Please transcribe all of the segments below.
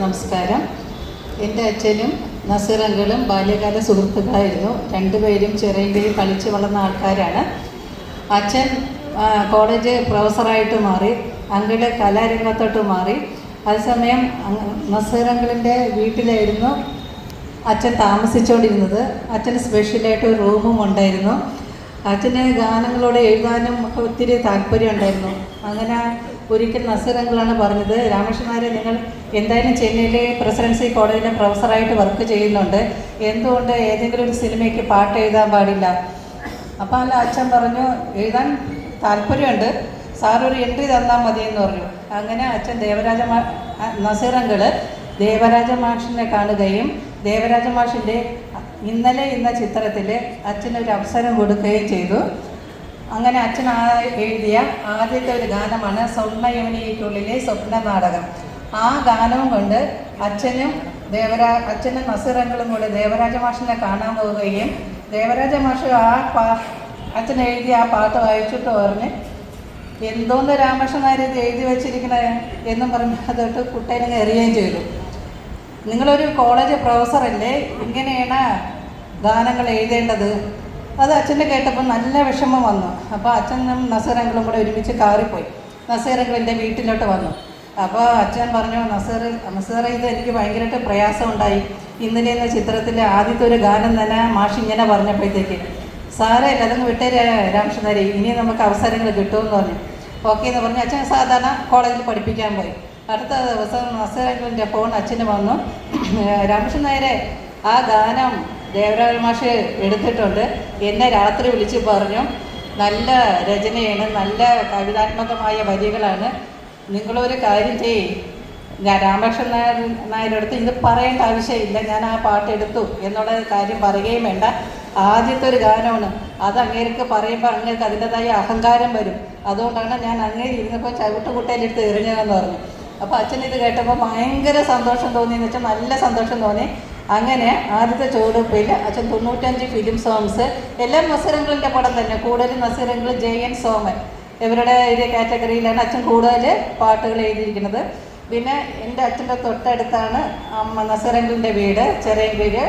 നമസ്കാരം. എന്റെ അച്ഛനും നസീറങ്കളും ബാല്യകാല സുഹൃത്തുക്കളായിരുന്നു. രണ്ടുപേരും ചെറിയ കളിച്ച് വളർന്ന ആൾക്കാരാണ്. അച്ഛൻ കോളേജ് പ്രൊഫസറായിട്ട് മാറി അങ്കിൾ കലാരംഗത്തോട്ട് മാറി. അതേസമയം നസീറങ്കിളിന്റെ വീട്ടിലായിരുന്നു അച്ഛൻ താമസിച്ചുകൊണ്ടിരുന്നത്. അച്ഛന് സ്പെഷ്യലായിട്ട് ഒരു റൂമും ഉണ്ടായിരുന്നു. അച്ഛന് ഗാനങ്ങളോട് എഴുതാനും ഒക്കെ ഒത്തിരി താല്പര്യം ഉണ്ടായിരുന്നു. അങ്ങനെ ഒരിക്കൽ നസീർ അങ്കിളാണ് പറഞ്ഞത് രാമകൃഷ്ണനാരെ നിങ്ങൾ എന്തായാലും ചെന്നൈയിലെ പ്രസിഡൻസി കോളേജിലെ പ്രൊഫസറായിട്ട് വർക്ക് ചെയ്യുന്നുണ്ട്. എന്തുകൊണ്ട് ഏതെങ്കിലും ഒരു സിനിമയ്ക്ക് പാട്ട് എഴുതാൻ പാടില്ല? അപ്പോൾ അല്ല അച്ഛൻ പറഞ്ഞു എഴുതാൻ താല്പര്യമുണ്ട്. സാറൊരു എൻട്രി തന്നാൽ മതി എന്ന് പറഞ്ഞു. അങ്ങനെ അച്ഛൻ ദേവരാജ മാ നസീറങ്കൾ ദേവരാജ മാഷിനെ കാണുകയും ദേവരാജ മാഷിന്റെ ഇന്നലെ ഇന്ന ചിത്രത്തിൽ അച്ഛനൊരു അവസരം കൊടുക്കുകയും ചെയ്തു. അങ്ങനെ അച്ഛൻ എഴുതിയ ആദ്യത്തെ ഒരു ഗാനമാണ് സ്വർണ സ്വർണയോനിക്കുള്ളിലെ സ്വപ്ന നാടകം ആ ഗാനവും കൊണ്ട് അച്ഛനും ദേവരാ അച്ഛനും നസീറങ്കളും കൂടെ ദേവരാജ മാഷിനെ കാണാൻ പോവുകയും ദേവരാജ മാഷ് ആ പാ അച്ഛൻ എഴുതിയ ആ പാട്ട് വായിച്ചിട്ട് പറഞ്ഞ് എന്തോന്ന് രാമകൃഷ്ണൻ നായർ ഇത് എഴുതി വെച്ചിരിക്കണേ? എന്നും പറഞ്ഞ് അതൊട്ട് കുട്ടേനെ എറിയുകയും ചെയ്തു. നിങ്ങളൊരു കോളേജ് പ്രൊഫസറല്ലേ ഇങ്ങനെയാണ് ഗാനങ്ങൾ എഴുതേണ്ടത്. അത് അച്ഛന്റെ കേട്ടപ്പോൾ നല്ല വിഷമം വന്നു. അപ്പോൾ അച്ഛനും നസീറങ്ങളും കൂടെ ഒരുമിച്ച് കാറിപ്പോയി. നസീറങ്കിളിന്റെ വീട്ടിലോട്ട് വന്നു. അപ്പോൾ അച്ഛൻ പറഞ്ഞു നസീർ നസീർ ഇത് എനിക്ക് ഭയങ്കരമായിട്ട് പ്രയാസം ഉണ്ടായി ഇന്നലെ എന്ന ചിത്രത്തിലെ ആദ്യത്തെ ഒരു ഗാനം തന്നെ മാഷ് ഇങ്ങനെ പറഞ്ഞപ്പോഴത്തേക്ക് സാറേ അതങ്ങ് വിട്ടേരെ രാമചന്ദ്രൻ ഇനി നമുക്ക് അവസരങ്ങൾ കിട്ടുമെന്ന് പറഞ്ഞു. ഓക്കെ എന്ന് പറഞ്ഞു. അച്ഛൻ സാധാരണ കോളേജിൽ പഠിപ്പിക്കാൻ പോയി. അടുത്ത ദിവസം നസീറങ്കിളിന്റെ ഫോൺ അച്ഛന് വന്നു. രാമകൃഷ്ണൻ നായരെ ആ ഗാനം ദേവരാജ മാഷ് എടുത്തിട്ടുണ്ട്. എന്നെ രാത്രി വിളിച്ച് പറഞ്ഞു. നല്ല രചനയാണ് നല്ല കവിതാത്മകമായ വരികളാണ്. നിങ്ങളൊരു കാര്യം ചെയ്യേ. ഞാൻ രാമകൃഷ്ണൻ നായർ നായരുടെ അടുത്ത് ഇത് പറയേണ്ട ആവശ്യമില്ല. ഞാൻ ആ പാട്ട് എടുത്തു എന്നുള്ള കാര്യം പറയുകയും വേണ്ട. ആദ്യത്തെ ഒരു ഗാനമാണ്. അത് അങ്ങേർക്ക് പറയുമ്പോൾ അങ്ങേർക്ക് അതിന്റെതായ അഹങ്കാരം വരും. അതുകൊണ്ടാണ് ഞാൻ അങ്ങേര് ഇരുന്നപ്പോൾ ചവിട്ടുകുട്ടയിലെടുത്ത് എറിഞ്ഞതെന്ന് പറഞ്ഞു. അപ്പോൾ അച്ഛൻ ഇത് കേട്ടപ്പോൾ ഭയങ്കര സന്തോഷം തോന്നി എന്ന് വെച്ചാൽ നല്ല സന്തോഷം തോന്നി. അങ്ങനെ ആദ്യത്തെ ചുവടുപ്പിൽ അച്ഛൻ തൊണ്ണൂറ്റഞ്ച് ഫിലിം സോങ്സ് എല്ലാ നസീറങ്ങളിന്റെ പടം തന്നെ. കൂടുതലും നസീറങ്ങൾ ജയൻ സോമൻ. ഇവരുടെ ഒരു കാറ്റഗറിയിലാണ് അച്ഛൻ കൂടുതൽ പാട്ടുകൾ എഴുതിയിരിക്കുന്നത്. പിന്നെ എന്റെ അച്ഛന്റെ തൊട്ടടുത്താണ് അമ്മ നസീറങ്കിളിന്റെ വീട് ചെറിയ വീട്.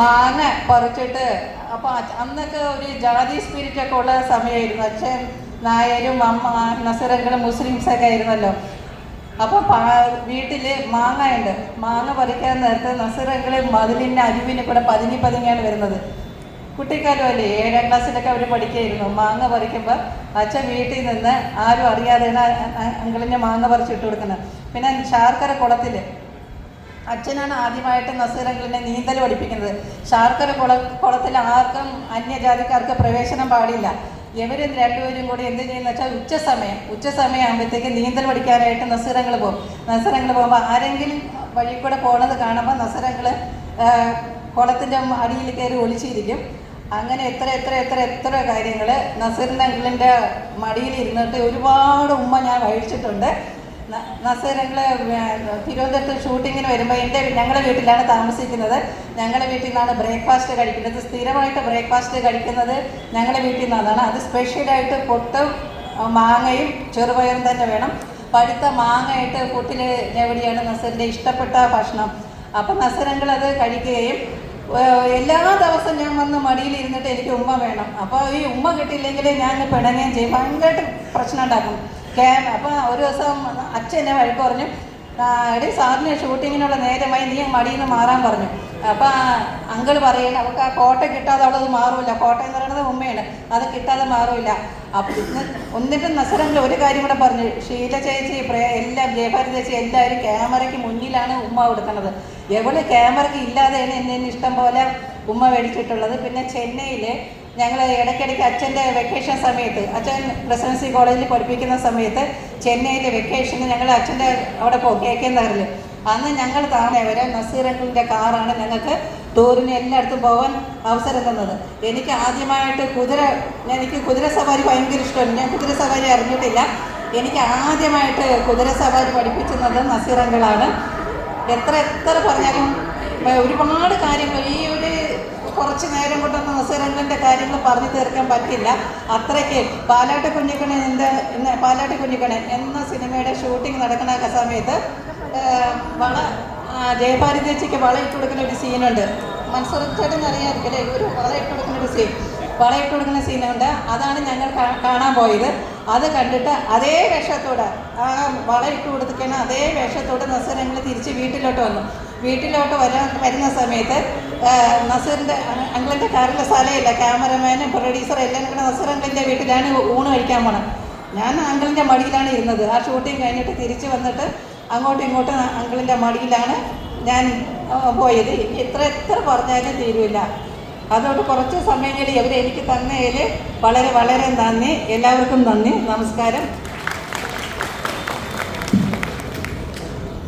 മാങ്ങ പറിച്ചിട്ട് അപ്പോൾ അന്നൊക്കെ ഒരു ജാതി സ്പിരിറ്റ് ഒക്കെ ഉള്ള സമയമായിരുന്നു അച്ഛൻ നായരും അമ്മ നസീറങ്ങളും മുസ്ലിംസൊക്കെ ആയിരുന്നല്ലോ. അപ്പോൾ വീട്ടിൽ മാങ്ങ ഉണ്ട്. മാങ്ങ പറിക്കാൻ നേരത്തെ നസീറങ്ങൾ മതിലിന്റെ അരുവിന് കൂടെ പതുങ്ങി പതുങ്ങിയാണ് വരുന്നത്. കുട്ടിക്കാലമല്ലേ ഏഴാം ക്ലാസ്സിലൊക്കെ അവർ പഠിക്കുകയായിരുന്നു മാങ്ങ പറിക്കുമ്പോൾ അച്ഛൻ വീട്ടിൽ നിന്ന് ആരും അറിയാതെയാണ് അങ്കിളിന്റെ മാങ്ങ പറിച്ചിട്ട് കൊടുക്കുന്നത്. പിന്നെ ശാർക്കര കുളത്തിൽ അച്ഛനാണ് ആദ്യമായിട്ട് നസീറങ്കിളിനെ നീന്തൽ പഠിപ്പിക്കുന്നത്. ശാർക്കര കുള കുളത്തിൽ ആർക്കും അന്യജാതിക്കാർക്ക് പ്രവേശനം പാടില്ല. ഇവർ രണ്ടുപേരും കൂടി എന്ത് ചെയ്യുന്ന വെച്ചാൽ ഉച്ച സമയം ഉച്ച ആകുമ്പോഴത്തേക്ക് നീന്തൽ പഠിക്കാനായിട്ട് നസീറങ്ങൾ പോകും. നസീറങ്ങൾ പോകുമ്പോൾ ആരെങ്കിലും വഴി കൂടെ പോണത് കാണുമ്പോൾ നസീറങ്ങൾ കുളത്തിന്റെ അടിയിൽ കയറി ഒളിച്ചിരിക്കും. അങ്ങനെ എത്ര എത്ര എത്ര എത്ര കാര്യങ്ങൾ നസീറിന്റെ അങ്കിളിന്റെ മടിയിൽ ഇരുന്നിട്ട് ഒരുപാട് ഉമ്മ ഞാൻ വഹിച്ചിട്ടുണ്ട്. നസീറെങ്കിൽ തിരുവനന്തപുരത്ത് ഷൂട്ടിങ്ങിന് വരുമ്പോൾ എന്റെ ഞങ്ങളുടെ വീട്ടിലാണ് താമസിക്കുന്നത്. ഞങ്ങളുടെ വീട്ടിൽ നിന്നാണ് ബ്രേക്ക്ഫാസ്റ്റ് കഴിക്കുന്നത്. സ്ഥിരമായിട്ട് ബ്രേക്ക്ഫാസ്റ്റ് കഴിക്കുന്നത് ഞങ്ങളുടെ വീട്ടിൽ നിന്നാണ്. അത് സ്പെഷ്യലായിട്ട് പൊട്ടും മാങ്ങയും ചെറുപയറും തന്നെ വേണം. പഴുത്ത മാങ്ങയിട്ട് പൊട്ടിൽ ഞെവടിയാണ് നസീറിന്റെ ഇഷ്ടപ്പെട്ട ഭക്ഷണം? അപ്പം നസീറെങ്കിൽ അത് കഴിക്കുകയും എല്ലാ ദിവസവും ഞാൻ വന്ന് മടിയിൽ ഇരുന്നിട്ട് എനിക്ക് ഉമ്മ വേണം. അപ്പോൾ ഈ ഉമ്മ കിട്ടിയില്ലെങ്കിൽ ഞാൻ പിണങ്ങുകയും ചെയ്യും. ഭയങ്കരമായിട്ട് പ്രശ്നം ഉണ്ടാക്കും. ക്യാം അപ്പോൾ ഒരു ദിവസം അച്ഛൻ എന്നെ വഴക്ക് പറഞ്ഞു "ആ, എടി സാറിന് ഷൂട്ടിങ്ങിനുള്ള നേരമായി നീ മടിയിൽ നിന്ന് മാറാൻ പറഞ്ഞു. അപ്പോൾ അങ്കിൾ പറയണ അവൾക്ക് ആ കോട്ട കിട്ടാതെ അവളത് മാറൂല. കോട്ട എന്ന് പറയുന്നത് ഉമ്മയാണ്. അത് കിട്ടാതെ മാറൂല. അപ്പം എന്നിട്ട് നസറങ്ങൾ ഒരു കാര്യം കൂടെ പറഞ്ഞു. ഷീല ചേച്ചി എല്ലാം ജയഭാരതി ചേച്ചി എല്ലാവരും ക്യാമറയ്ക്ക് മുന്നിലാണ് ഉമ്മ കൊടുക്കുന്നത് എവൾ ക്യാമറയ്ക്ക് ഇല്ലാതെയാണ് എന്നെ ഇഷ്ടം പോലെ ഉമ്മ മേടിച്ചിട്ടുള്ളത്. പിന്നെ ചെന്നൈയിൽ ഞങ്ങൾ ഇടയ്ക്കിടയ്ക്ക് അച്ഛന്റെ വെക്കേഷൻ സമയത്ത് അച്ഛൻ പ്രസിഡൻസി കോളേജിൽ പഠിപ്പിക്കുന്ന സമയത്ത് ചെന്നൈയിലെ വെക്കേഷന് ഞങ്ങൾ അച്ഛന്റെ അവിടെ പോകും കെ അന്ന് ഞങ്ങൾ താഴെ വരെ നസീറങ്കിളിന്റെ കാറാണ് ഞങ്ങൾക്ക് ടൂറിന് എല്ലായിടത്തും പോകാൻ അവസരം തന്നത്. എനിക്ക് ആദ്യമായിട്ട് കുതിര എനിക്ക് കുതിര സവാരി ഭയങ്കര ഇഷ്ടമാണ് ഞാൻ കുതിര സവാരി അറിഞ്ഞിട്ടില്ല. എനിക്ക് ആദ്യമായിട്ട് കുതിര സവാരി പഠിപ്പിക്കുന്നത് നസീറങ്കിളാണ്. എത്ര എത്ര പറഞ്ഞാലും ഒരുപാട് കാര്യങ്ങൾ ഈ ഒരു കുറച്ച് നേരം കൊണ്ടൊന്ന് നസീറങ്കിളിന്റെ കാര്യങ്ങൾ പറഞ്ഞു തീർക്കാൻ പറ്റില്ല. അത്രയ്ക്ക് പാലാട്ട് കുഞ്ഞിക്കണൻ എന്ത് പാലാട്ട് കുഞ്ഞിക്കണൻ എന്ന സിനിമയുടെ ഷൂട്ടിംഗ് നടക്കുന്ന സമയത്ത് വള ജയഭാരി ചേച്ചിക്ക് വള ഇട്ട് കൊടുക്കുന്ന ഒരു സീനുണ്ട് മത്സര ചേട്ടൻ അറിയാമായിരിക്കും അല്ലേ ഒരു വള ഇട്ട് കൊടുക്കുന്ന ഒരു സീൻ വള ഇട്ട് കൊടുക്കുന്ന സീനുണ്ട് അതാണ് ഞങ്ങൾ കാണാൻ പോയത്. അത് കണ്ടിട്ട് അതേ വേഷത്തോടെ ആ വള ഇട്ട് കൊടുത്തിരിക്കുന്ന അതേ വേഷത്തോടെ നസരങ്ങൾ തിരിച്ച് വീട്ടിലോട്ട് വന്നു. വീട്ടിലോട്ട് വരാൻ വരുന്ന സമയത്ത് നസറിന്റെ അങ്കിളിന്റെ കാറിലെ സ്ഥലമില്ല. ക്യാമറമാനും പ്രൊഡ്യൂസറും എല്ലാം കൂടെ നസീർ അങ്കിളിന്റെ വീട്ടിലാണ് ഊണ് കഴിക്കാൻ പോണം ഞാൻ അങ്കിളിന്റെ മടിയിലാണ് ഇരുന്നത്. ആ ഷൂട്ടിങ് കഴിഞ്ഞിട്ട് തിരിച്ച് വന്നിട്ട് അങ്ങോട്ടും ഇങ്ങോട്ടും അങ്കിളിന്റെ മടിയിലാണ് ഞാൻ പോയത്. എത്ര എത്ര പറഞ്ഞാലും തീരുമില്ല അതുകൊണ്ട് കുറച്ച് സമയം കൂടി അവർ എനിക്ക് തന്നതിൽ വളരെ വളരെ നന്ദി. എല്ലാവർക്കും നന്ദി. നമസ്കാരം.